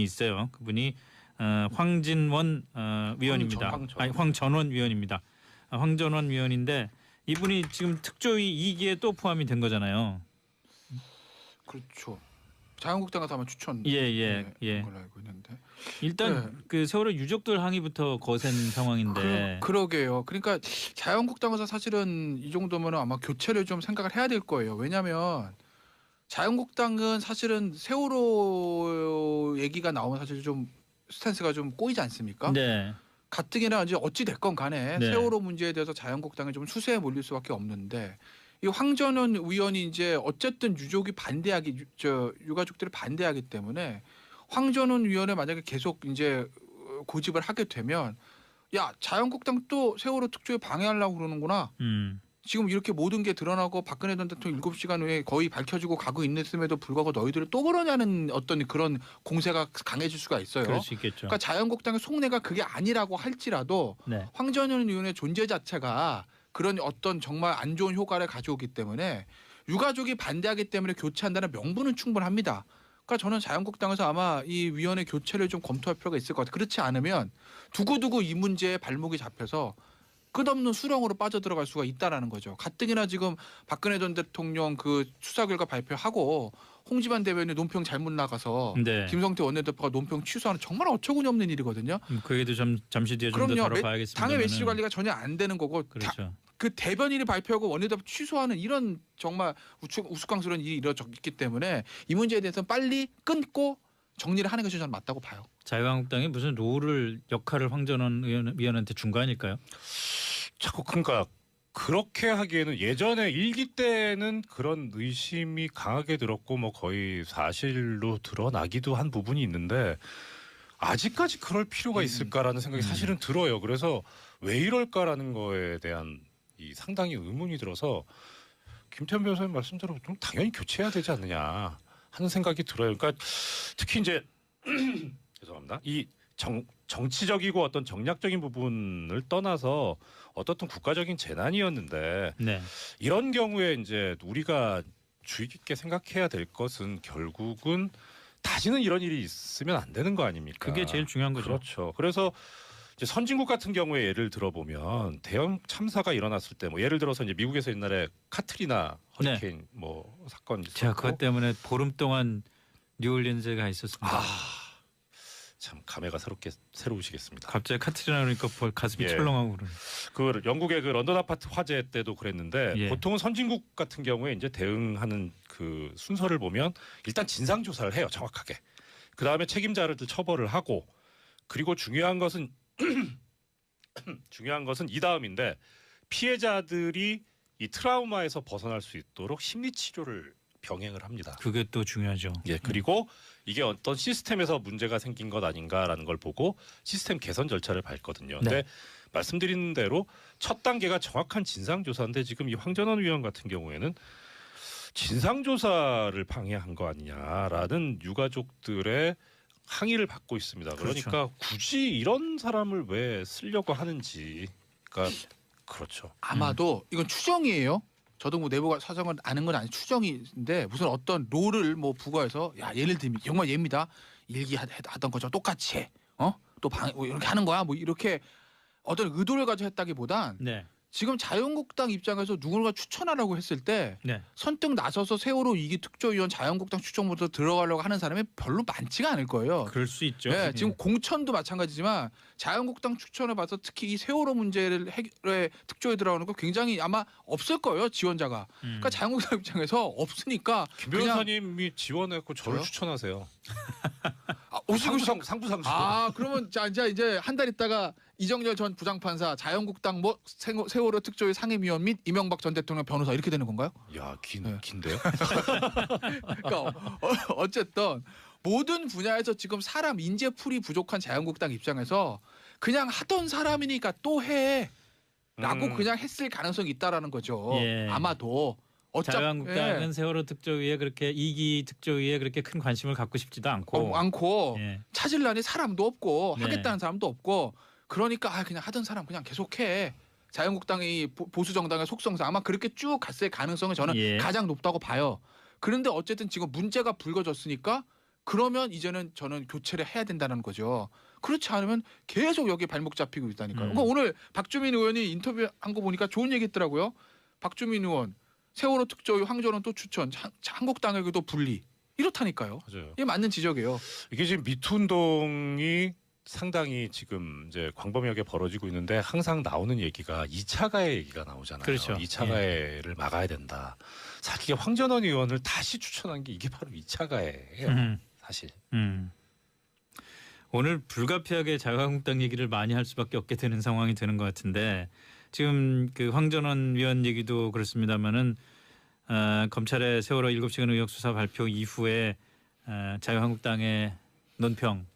있어요. 그분이 어, 황진원 어, 위원입니다. 황전- 아니 황전원 위원입니다. 아, 황전원 위원인데 이분이 지금 특조위 2기에 또 포함이 된 거잖아요. 그렇죠. 자유한국당에서 아마 추천. 예, 예, 네, 예. 걸로 알고 있는데. 일단 네. 그 세월호 유족들 항의부터 거센 상황인데 그, 그러게요. 그러니까 자유한국당에서 사실은 이 정도면 아마 교체를 좀 생각을 해야 될 거예요. 왜냐하면 자유한국당은 사실은 세월호 얘기가 나오면 사실 좀 스탠스가 좀 꼬이지 않습니까? 네. 가뜩이나 이제 어찌 됐건 간에 네. 세월호 문제에 대해서 자유한국당이 좀 수세에 몰릴 수밖에 없는데 이 황전원 의원이 이제 어쨌든 유족이 반대하기 유- 저 유가족들이 반대하기 때문에 황전원 의원을 만약에 계속 이제 어, 고집을 하게 되면 야 자유한국당 또 세월호 특조위 방해하려고 그러는구나. 음. 지금 이렇게 모든 게 드러나고 박근혜 전 대통령 7시간 후에 거의 밝혀지고 가고 있음에도 불구하고 너희들은 또 그러냐는 어떤 그런 공세가 강해질 수가 있어요. 그럴 수 있겠죠. 그러니까 자유한국당의 속내가 그게 아니라고 할지라도 네. 황전현 의원의 존재 자체가 그런 어떤 정말 안 좋은 효과를 가져오기 때문에 유가족이 반대하기 때문에 교체한다는 명분은 충분합니다. 그러니까 저는 자유한국당에서 아마 이 위원회 교체를 좀 검토할 필요가 있을 것 같아요. 그렇지 않으면 두고두고 이 문제에 발목이 잡혀서 끝없는 수렁으로 빠져들어갈 수가 있다라는 거죠. 가뜩이나 지금 박근혜 전 대통령 그 수사 결과 발표하고 홍지만 대변인 논평 잘못 나가서 네. 김성태 원내대표가 논평 취소하는 정말 어처구니 없는 일이거든요. 음, 그 얘기도 좀 잠시 뒤에 좀더 그럼요. 다뤄봐야겠습니다. 당의 매실 관리가 전혀 안 되는 거고 다- 그렇죠. 그 대변인이 발표하고 원내대표 취소하는 이런 정말 우측, 우스꽝스러운 일이 이루어졌기 때문에 이 문제에 대해서 빨리 끊고 정리를 하는 것이 저는 맞다고 봐요. 자유한국당이 무슨 롤을 역할을 황전원 의원, 위원한테 준 거 아닐까요? 자꾸 그러니까 그렇게 하기에는 예전에 일기 때는 그런 의심이 강하게 들었고 뭐 거의 사실로 드러나기도 한 부분이 있는데 아직까지 그럴 필요가 음. 있을까라는 생각이 음. 사실은 들어요. 그래서 왜 이럴까라는 거에 대한 이 상당히 의문이 들어서 김태현 변호사님 말씀대로 좀 당연히 교체해야 되지 않느냐 하는 생각이 들어요. 그러니까 특히 이제 죄송합니다. 이 정, 정치적이고 어떤 정략적인 부분을 떠나서 어떻든 국가적인 재난이었는데 네. 이런 경우에 이제 우리가 주의 깊게 생각해야 될 것은 결국은 다시는 이런 일이 있으면 안 되는 거 아닙니까? 그게 제일 중요한 거죠. 그렇죠. 그래서 선진국 같은 경우에 예를 들어보면 대형 참사가 일어났을 때 뭐 예를 들어서 이제 미국에서 옛날에 카트리나 허리케인 뭐 사건 네. 제가 그것 때문에 보름 동안 뉴올리언즈에 가 있었습니다. 아, 참 감회가 새롭게 새로우시겠습니다. 갑자기 카트리나 그러니까 벌 가슴이 예. 철렁하고 그러네. 그 영국의 그 런던 아파트 화재 때도 그랬는데 예. 보통은 선진국 같은 경우에 이제 대응하는 그 순서를 보면 일단 진상 조사를 해요 정확하게 그 다음에 책임자를 처벌을 하고 그리고 중요한 것은 중요한 것은 이 다음인데 피해자들이 이 트라우마에서 벗어날 수 있도록 심리 치료를 병행을 합니다. 그게 또 중요하죠. 예, 그리고 이게 어떤 시스템에서 문제가 생긴 것 아닌가라는 걸 보고 시스템 개선 절차를 밟거든요. 근데 말씀드린 대로 첫 단계가 정확한 진상 조사인데 지금 이 황전원 위원 같은 경우에는 진상 조사를 방해한 거 아니냐라는 유가족들의 항의를 받고 있습니다. 그러니까 그렇죠. 굳이 이런 사람을 왜 쓰려고 하는지, 그러니까 그렇죠. 아마도 이건 추정이에요. 저도 뭐 내부 사정을 아는 건 아니 추정인데 무슨 어떤 롤을 뭐 부과해서 야 예를 들면 정말 얘입니다. 일기 하- 하던 거죠 똑같이 해. 어? 또방 뭐 이렇게 하는 거야. 뭐 이렇게 어떤 의도를 가지고 했다기보단 네. 지금 자유한국당 입장에서 누군가 추천하라고 했을 때 네. 선뜻 나서서 세월호 이기 특조위원 자유한국당 추천부터 들어가려고 하는 사람이 별로 많지가 않을 거예요. 그럴 수 있죠. 네, 예. 지금 공천도 마찬가지지만 자유한국당 추천을 봐서 특히 이 세월호 문제를 해결에 특조에 들어가는 거 굉장히 아마 없을 거예요 지원자가. 음. 그러니까 자유한국당 입장에서 없으니까 김 변호사님이 지원했고 저를 저요? 추천하세요. 아, 오시고 싶. 상부 상부 상부. 아 그러면 자 이제 이제 한 달 있다가 이정열 전 부장판사 자유한국당 뭐 생- 세월호 특조위 상임위원 및 이명박 전 대통령 변호사 이렇게 되는 건가요? 야, 긴 네. 긴데요? 그러니까 어, 어쨌든 모든 분야에서 지금 사람 인재풀이 부족한 자유한국당 입장에서 그냥 하던 사람이니까 또 해. 라고 음. 그냥 했을 가능성이 있다라는 거죠. 예. 아마도 어차피 자유한국당은 예. 세월호 특조위에 그렇게 이기 특조위에 그렇게 큰 관심을 갖고 싶지도 않고 어, 않고 예. 찾을라니 사람도 없고 네. 하겠다는 사람도 없고 그러니까 아, 그냥 하던 사람 그냥 계속해. 자유한국당의 보- 보수 정당의 속성상 아마 그렇게 쭉 갔을 가능성이 저는 예. 가장 높다고 봐요. 그런데 어쨌든 지금 문제가 불거졌으니까 그러면 이제는 저는 교체를 해야 된다는 거죠. 그렇지 않으면 계속 여기 발목 잡히고 있다니까요. 음. 그러니까 오늘 박주민 의원이 인터뷰한 거 보니까 좋은 얘기 했더라고요. 박주민 의원 세월호 특조위 황전원 또 추천 자- 자- 한국당에게도 분리 이렇다니까요. 맞아요. 이게 맞는 지적이에요. 이게 지금 미투 운동이 상당히 지금 이제 광범위하게 벌어지고 있는데 항상 나오는 얘기가 2차 가해 얘기가 나오잖아요. 그렇죠. 2차 예. 가해를 막아야 된다. 사실 이게 황전원 의원을 다시 추천한 게 이게 바로 2차 가해예요. 음. 사실. 음. 오늘 불가피하게 자유한국당 얘기를 많이 할 수밖에 없게 되는 상황이 되는 것 같은데 지금 그 황전원 위원 얘기도 그렇습니다만은 어, 검찰의 세월호 7시간 의혹 수사 발표 이후에 어, 자유한국당의 논평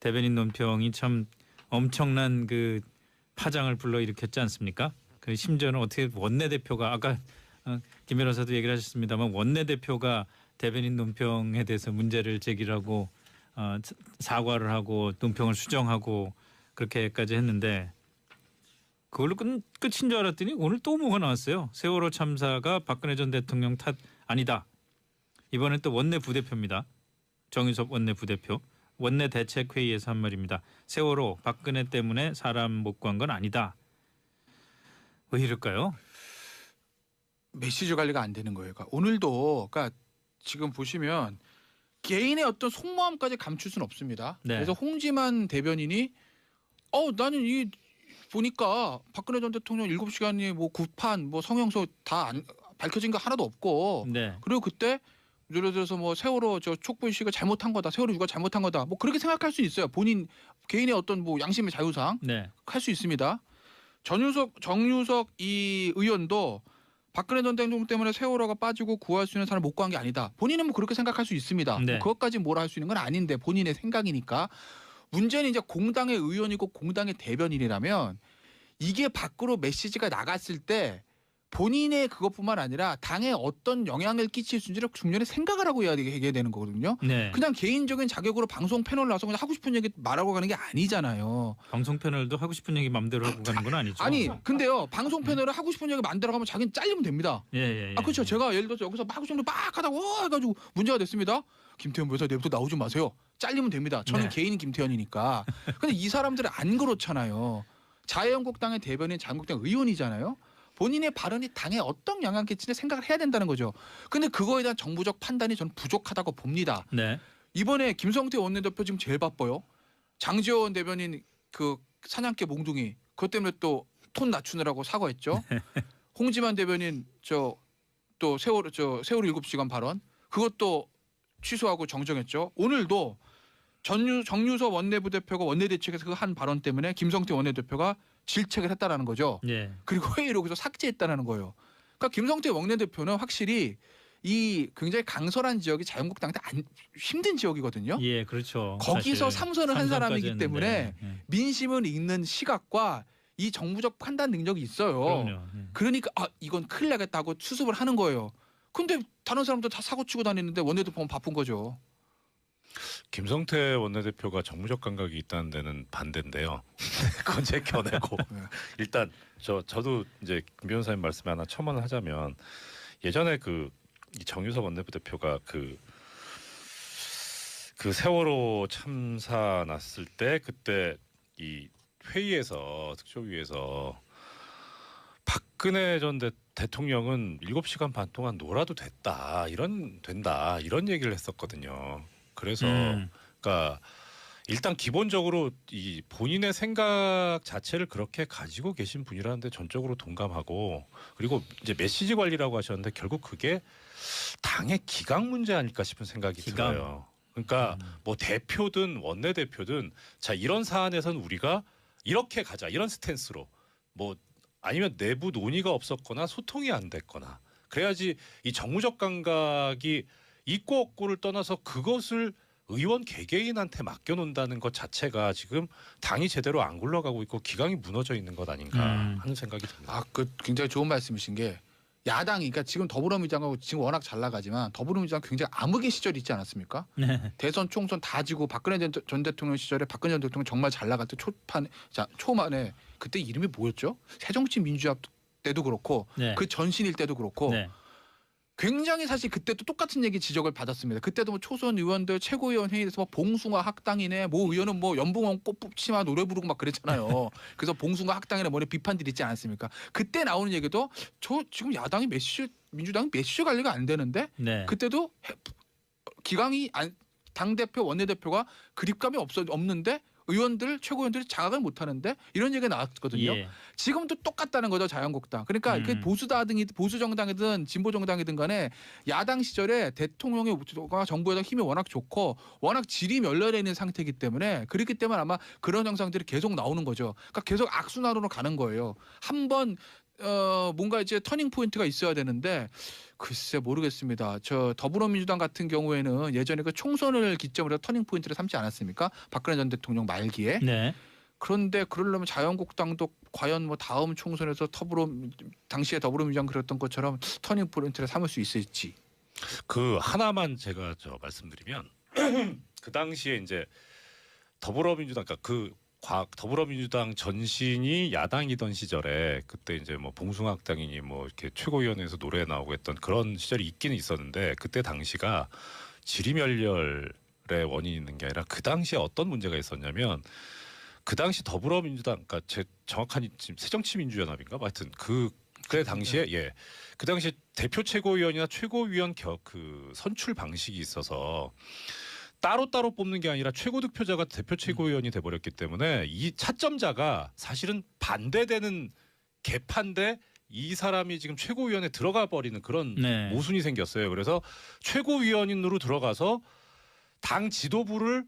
대변인 논평이 참 엄청난 그 파장을 불러일으켰지 않습니까? 그 심지어는 어떻게 원내 대표가 아까 어, 김 변호사도 얘기를 하셨습니다만 원내 대표가 대변인 논평에 대해서 문제를 제기하고 어, 사- 사과를 하고 논평을 수정하고 그렇게까지 했는데 그걸로 끝, 끝인 줄 알았더니 오늘 또 뭐가 나왔어요. 세월호 참사가 박근혜 전 대통령 탓 아니다. 이번엔 또 원내 부대표입니다. 정유섭 원내 부대표. 원내 대책 회의에서 한 말입니다. 세월호 박근혜 때문에 사람 못 구한 건 아니다. 왜 이럴까요? 메시지 관리가 안 되는 거예요. 그러니까 오늘도 그러니까 지금 보시면 개인의 어떤 속마음까지 감출 수는 없습니다. 네. 그래서 홍지만 대변인이 어 나는 이 보니까 박근혜 전 대통령 7시간이 뭐 구판 뭐 성형서 다 안, 밝혀진 거 하나도 없고 네. 그리고 그때 예를 들어서 뭐 세월호 저 촉불식을 잘못한 거다. 세월호 유가 잘못한 거다. 뭐 그렇게 생각할 수 있어요. 본인 개인의 어떤 뭐 양심의 자유상 네. 할수 있습니다. 전유석 정유석 이 의원도 박근혜 전 대통령 때문에 세월호가 빠지고 구할 수 있는 사람 못 구한 게 아니다. 본인은 뭐 그렇게 생각할 수 있습니다. 네. 뭐 그것까지 뭐라 할 수 있는 건 아닌데 본인의 생각이니까 문제는 이제 공당의 의원이고 공당의 대변인이라면 이게 밖으로 메시지가 나갔을 때 본인의 그것뿐만 아니라 당에 어떤 영향을 끼칠 수 있는지를 중년에 생각을 하고 해야 되게 되는 거거든요. 네. 그냥 개인적인 자격으로 방송 패널 나와서 그냥 하고 싶은 얘기 말하고 가는 게 아니잖아요. 방송 패널도 하고 싶은 얘기 마음대로 하고 가는 건 아니죠. 아니 근데요 방송 패널을 하고 싶은 얘기 만들어 가면 자기는 잘리면 됩니다. 예, 예, 예. 아 그렇죠. 제가 예를 들어서 여기서 막 싶은 막 하다가 와 해가지고 문제가 됐습니다. 김태현 변호사 내부터 나오지 마세요. 잘리면 됩니다. 저는 네. 개인 김태현이니까. 근데 이 사람들은 안 그렇잖아요. 자유한국당의 대변인 자유한국당 의원이잖아요. 본인의 발언이 당에 어떤 영향 끼치는 생각을 해야 된다는 거죠. 근데 그거에 대한 정부적 판단이 저는 부족하다고 봅니다. 네. 이번에 김성태 원내대표 지금 제일 바빠요. 장지원 대변인 그 사냥개 몽둥이 그것 때문에 또 톤 낮추느라고 사과했죠. 홍지만 대변인 저 또 세월호 저 세월호 일곱 시간 발언 그것도 취소하고 정정했죠. 오늘도 전유 정유서 원내부대표가 원내대책에서 그 한 발언 때문에 김성태 원내대표가 질책을 했다라는 거죠. 예. 그리고 회의를 여기서 삭제했다는 거예요. 그러니까 김성태 원내대표는 확실히 이 굉장히 강설한 지역이 자유한국당한테 안, 힘든 지역이거든요. 예, 그렇죠. 거기서 삼선을 한 사람이기 했는데. 때문에 예. 민심을 읽는 시각과 이 정부적 판단 능력이 있어요. 그럼요. 예. 그러니까 아 이건 큰일 나겠다고 수습을 하는 거예요. 근데 다른 사람들 다 사고 치고 다니는데 원내대표는 바쁜 거죠. 김성태 원내대표가 정무적 감각이 있다는 데는 반대인데요. 그건 제 견해고 네. 일단 저 저도 이제 김 변호사님 말씀에 하나 첨언을 하자면 예전에 그이 정유석 원내부대표가 그 그 세월호 참사 났을 때 그때 이 회의에서 특조위에서 박근혜 전 대, 대통령은 7시간 반 동안 놀아도 됐다 이런 된다 이런 얘기를 했었거든요. 그래서 음. 그러니까 일단 기본적으로 이 본인의 생각 자체를 그렇게 가지고 계신 분이라는데 전적으로 동감하고 그리고 이제 메시지 관리라고 하셨는데 결국 그게 당의 기강 문제 아닐까 싶은 생각이 기강. 들어요. 그러니까 음. 뭐 대표든 원내 대표든 자 이런 사안에선 우리가 이렇게 가자 이런 스탠스로 뭐 아니면 내부 논의가 없었거나 소통이 안 됐거나 그래야지 이 정무적 감각이 있고 없고를 떠나서 그것을 의원 개개인한테 맡겨놓는다는 것 자체가 지금 당이 제대로 안 굴러가고 있고 기강이 무너져 있는 것 아닌가 음. 하는 생각이 듭니다. 아, 그 굉장히 좋은 말씀이신 게 야당이 그러니까 지금 더불어민주당하고 지금 워낙 잘 나가지만 더불어민주당 굉장히 암흑의 시절이 있지 않았습니까? 네. 대선 총선 다 지고 박근혜 전, 전 대통령 시절에 박근혜 전 대통령 정말 잘 나갈 때 초판 자 초만에 그때 이름이 뭐였죠? 새정치민주합 때도 그렇고 네. 그 전신일 때도 그렇고 네. 굉장히 사실 그때도 똑같은 얘기 지적을 받았습니다. 그때도 뭐 초선 의원들 최고위원 회의에서 뭐 봉숭아 학당이네, 뭐 의원은 뭐 연봉원 꽃 뽑지마 노래 부르고 막 그랬잖아요. 그래서 봉숭아 학당이네 뭐네 비판들이 있지 않았습니까? 그때 나오는 얘기도 저 지금 야당이 메시지 민주당이 메시지 관리가 안 되는데 네. 그때도 해- 기강이 당 대표 원내 대표가 그립감이 없어 없는데 의원들 최고위원들이 장악을 못 하는데 이런 얘기가 나왔거든요. 예. 지금도 똑같다는 거죠 자유한국당. 그러니까 음. 그 보수다등이 보수 정당이든 진보 정당이든 간에 야당 시절에 대통령의 정부에다 힘이 워낙 좋고 워낙 질이 멸렬해 있는 상태이기 때문에 그렇기 때문에 아마 그런 현상들이 계속 나오는 거죠. 그러니까 계속 악순환으로 가는 거예요. 한번 어 뭔가 이제 터닝 포인트가 있어야 되는데 글쎄 모르겠습니다. 저 더불어민주당 같은 경우에는 예전에 그 총선을 기점으로 터닝 포인트를 삼지 않았습니까? 박근혜 전 대통령 말기에. 네. 그런데 그러려면 자유한국당도 과연 뭐 다음 총선에서 더불어 당시에 더불어민주당 그랬던 것처럼 터닝 포인트를 삼을 수 있을지. 그 하나만 제가 저 말씀드리면 그 당시에 이제 더불어민주당 그러니까 그 과, 더불어민주당 전신이 야당이던 시절에 그때 이제 뭐 봉숭아학당이니 뭐 이렇게 최고위원회에서 노래 나오고 했던 그런 시절이 있기는 있었는데 그때 당시가 지리멸렬의 원인이 있는 게 아니라 그 당시에 어떤 문제가 있었냐면 그 당시 더불어민주당 그러니까 제 정확한 지금 새정치민주연합인가? 뭐 하여튼 그 그때 당시에 예. 그 당시 대표 최고위원이나 최고위원 겨, 그 선출 방식이 있어서 따로 따로 뽑는 게 아니라 최고 득표자가 대표 최고위원이 돼 버렸기 때문에 이 차점자가 사실은 반대되는 개판데 이 사람이 지금 최고위원에 들어가 버리는 그런 네. 모순이 생겼어요. 그래서 최고위원으로 들어가서 당 지도부를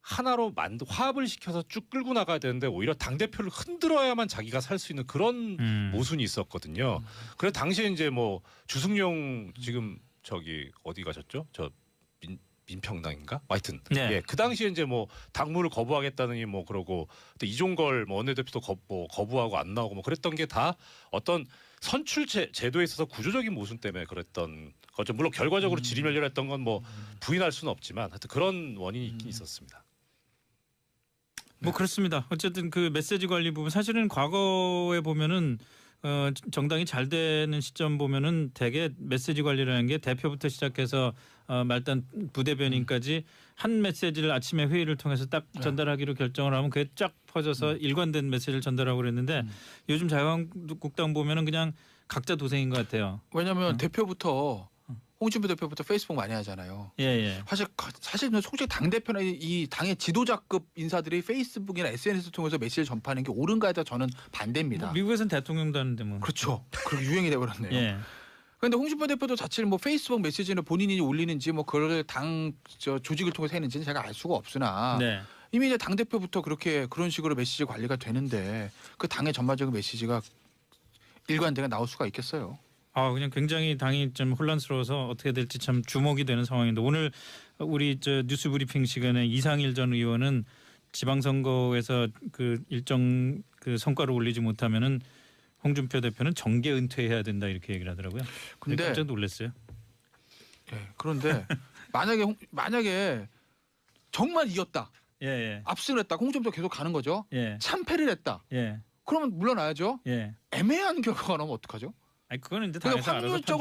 하나로 만 화합을 시켜서 쭉 끌고 나가야 되는데 오히려 당 대표를 흔들어야만 자기가 살 수 있는 그런 음. 모순이 있었거든요. 그래 당시에 이제 뭐 주승용 지금 저기 어디 가셨죠? 저 민, 민평당인가? 하여튼 네. 예, 그 당시에 이제 뭐 당무를 거부하겠다느니 뭐 그러고 또 이종걸 뭐 원내대표도 거, 뭐 거부하고 안 나오고 뭐 그랬던 게 다 어떤 선출 제, 제도에 있어서 구조적인 모순 때문에 그랬던 거죠. 물론 결과적으로 지리멸렬했던 건 뭐 부인할 수는 없지만 하여튼 그런 원인이 있긴 있었습니다. 뭐 그렇습니다. 어쨌든 그 메시지 관리 부분 사실은 과거에 보면은 어, 정당이 잘 되는 시점 보면은 대개 메시지 관리라는 게 대표부터 시작해서 어, 말단 부대변인까지 한 메시지를 아침에 회의를 통해서 딱 네. 전달하기로 결정을 하면 그게 쫙 퍼져서 일관된 메시지를 전달하고 그랬는데 음. 요즘 자유한국당 보면은 그냥 각자 도생인 것 같아요. 왜냐하면 음. 대표부터 홍준표 대표부터 페이스북 많이 하잖아요. 예 예. 사실 사실 솔직히 당 대표나 이- 이 당의 지도자급 인사들이 페이스북이나 SNS 통해서 메시지를 전파하는 게 옳은가에 대해 저는 반대입니다. 뭐 미국에서는 대통령도 하는데 뭐. 그렇죠. 그렇게 유행이 돼버렸네요. 예. 그런데 홍준표 대표도 자체를 뭐 페이스북 메시지는 본인이 올리는지 뭐 그걸 당 저 조직을 통해서 했는지는 제가 알 수가 없으나 네. 이미 이제 당 대표부터 그렇게 그런 식으로 메시지 관리가 되는데 그 당의 전반적인 메시지가 일관되게 나올 수가 있겠어요. 아 그냥 굉장히 당이 좀 혼란스러워서 어떻게 될지 참 주목이 되는 상황인데 오늘 우리 저 뉴스 브리핑 시간에 이상일 전 의원은 지방선거에서 그 일정 그 성과를 올리지 못하면은 홍준표 대표는 정계 은퇴해야 된다 이렇게 얘기를 하더라고요. 근데 깜짝 놀랐어요. 예, 그런데 만약에 홍- 만약에 정말 이겼다 예 예. 압승을 했다 홍준표 계속 가는 거죠 예. 참패를 했다 예. 그러면 물러나야죠 예. 애매한 결과가 나오면 어떡하죠 아니 그거는 이제 그러니까 당에서 알아서 확률적으로